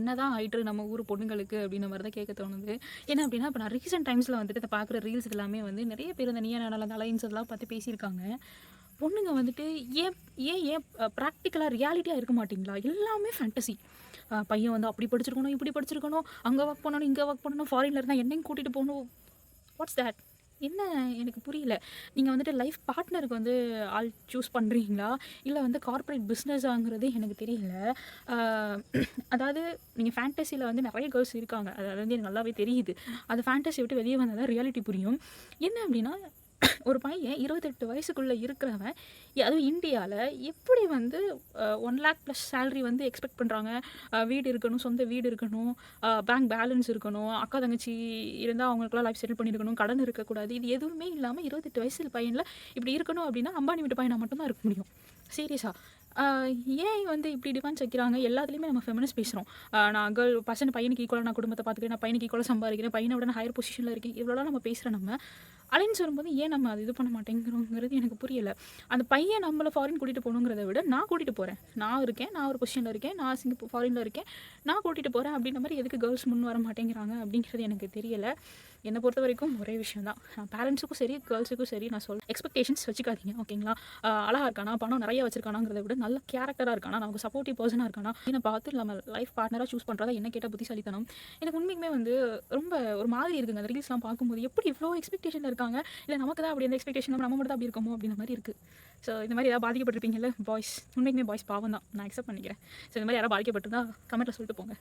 என்ன தான் ஆயிட்டு நம்ம ஊர் பொண்ணுங்களுக்கு அப்படின்ற மாதிரி தான் கேட்க தோணுது. ஏன்னா அப்படின்னா இப்போ நான் ரீசெண்ட் டைம்ஸில் வந்துட்டு இதை பார்க்குற ரீல்ஸ் எல்லாமே வந்து நிறைய பேர் இந்த நீ நாடால அலைன்ஸ் எல்லாம் பார்த்து பேசியிருக்காங்க. பொண்ணுங்க வந்துட்டு ஏன் ஏன் ஏன் ப்ராக்டிக்கலாக ரியாலிட்டியாக இருக்க மாட்டிங்களா? எல்லாமே ஃபேண்டசி பையன் வந்து அப்படி படிச்சிருக்கணும் இப்படி படிச்சிருக்கணும் அங்கே ஒர்க் பண்ணணும் இங்கே ஒர்க் பண்ணணும் ஃபாரினில் இருந்தால் என்னையும் கூட்டிகிட்டு போகணும். வாட்ஸ் தேட் என்ன எனக்கு புரியல. நீங்கள் வந்துட்டு லைஃப் பார்ட்னருக்கு வந்து ஆள் சூஸ் பண்ணுறீங்களா இல்லை வந்து கார்ப்பரேட் பிஸ்னஸாங்கிறது எனக்கு தெரியல. அதாவது நீங்கள் ஃபேண்டசியில் வந்து நிறைய கேர்ள்ஸ் இருக்காங்க. அது வந்து எனக்கு நல்லாவே தெரியுது. அது ஃபேண்டசி விட்டு வெளியே வந்தால் தான் ரியாலிட்டி புரியும். என்ன அப்படின்னா ஒரு பையன் இருபத்தெட்டு வயசுக்குள்ளே இருக்கிறவன் அதுவும் இந்தியாவில் எப்படி வந்து ஒன் லேக் ப்ளஸ் சேலரி வந்து எக்ஸ்பெக்ட் பண்ணுறாங்க வீடு இருக்கணும் சொந்த வீடு இருக்கணும் பேங்க் பேலன்ஸ் இருக்கணும் அக்கா தங்கச்சி இருந்தால் அவங்களுக்குலாம் லைஃப் செட்டில் பண்ணியிருக்கணும் கடன் இருக்கக்கூடாது இது எதுவுமே இல்லாமல் இருபத்தெட்டு வயசு பையனில் இப்படி இருக்கணும் அப்படின்னா அம்பானி வீட்டு பையனை மட்டும்தான் இருக்க முடியும். சீரியஸாக ஏன் வந்து இப்படி டிமாண்ட் வைக்கிறாங்க? எல்லாத்துலேயுமே நம்ம ஃபெமினிஸ்ட் பேசுகிறோம் நான் கேர்ள் பசங்க பையனுக்கு ஈக்குவலாக நான் குடும்பத்தை பார்த்துக்கிறேன் நான் பையனுக்கு ஈக்குவலாக சம்பாதிக்கிறேன் பையனை விட ஹையர் பொசிஷனில் இருக்கேன் இவ்வளோலாம் நம்ம பேசுகிறோம் நம்ம. அலைன்ஸ் வரும்போது ஏன் நம்ம அது இது பண்ண மாட்டேங்கிறோங்கிறது எனக்கு புரியலை. அந்த பையன் நம்மளை ஃபாரின் கூட்டிகிட்டு போகணுங்கிறத விட நான் கூட்டிகிட்டு போகிறேன் நான் இருக்கேன் நான் ஒரு பொசிஷனில் இருக்கேன் நான் சிங்கப்பூர் ஃபாரினில் இருக்கேன் நான் கூட்டிகிட்டு போகிறேன் அப்படின்ற மாதிரி எதுக்கு கேர்ள்ஸ் முன் வர மாட்டேங்கிறாங்க அப்படிங்கிறது எனக்கு தெரியலை. என்னை பொறுத்த வரைக்கும் ஒரே விஷயம் தான் பேரண்ட்ஸுக்கும் சரி கேர்ள்ஸுக்கும் சரி நான் சொல்கிறேன் எக்ஸ்பெக்டேஷன்ஸ் வச்சுக்காதீங்க ஓகேங்களா அழகாக இருக்கானா? பணம் நிறைய வச்சிருக்கானாங்கிறத விட நல்ல கேரக்டராக இருக்கானா? நமக்கு சப்போர்ட்டிவ் பர்சனாக இருக்கானா? என்னை பார்த்து நம்ம லைஃப் பார்ட்னராக சூஸ் பண்ணுறதா என்ன கேட்டால் புத்திசாலித்தனம்? எனக்கு உண்மைக்குமே வந்து ரொம்ப ஒரு மாதிரி இருக்குங்க. அந்த ரீல்ஸ்லாம் பார்க்கும்போது எப்படி இவ்வளோ எக்ஸ்பெக்டேஷன் இருக்காங்க? இல்லை நமக்கு தான் அப்படி அந்த எக்ஸ்பெக்டேஷன் நம்ம மட்டும் தான் அப்படி இருக்கோமோ அப்படின்ற மாதிரி இருக்குது ஸோ இந்த மாதிரி ஏதாவது பாதிக்கப்பட்டிருப்பீங்கல்ல பாய்ஸ் உண்மைக்குமே பாய்ஸ் பாவம் தான் நான் அக்செப்ட் பண்ணிக்கிறேன். ஸோ இந்த மாதிரி யாராவது பாதிக்கப்பட்டிருந்தா கமெண்ட்டில் சொல்லிட்டு போங்க.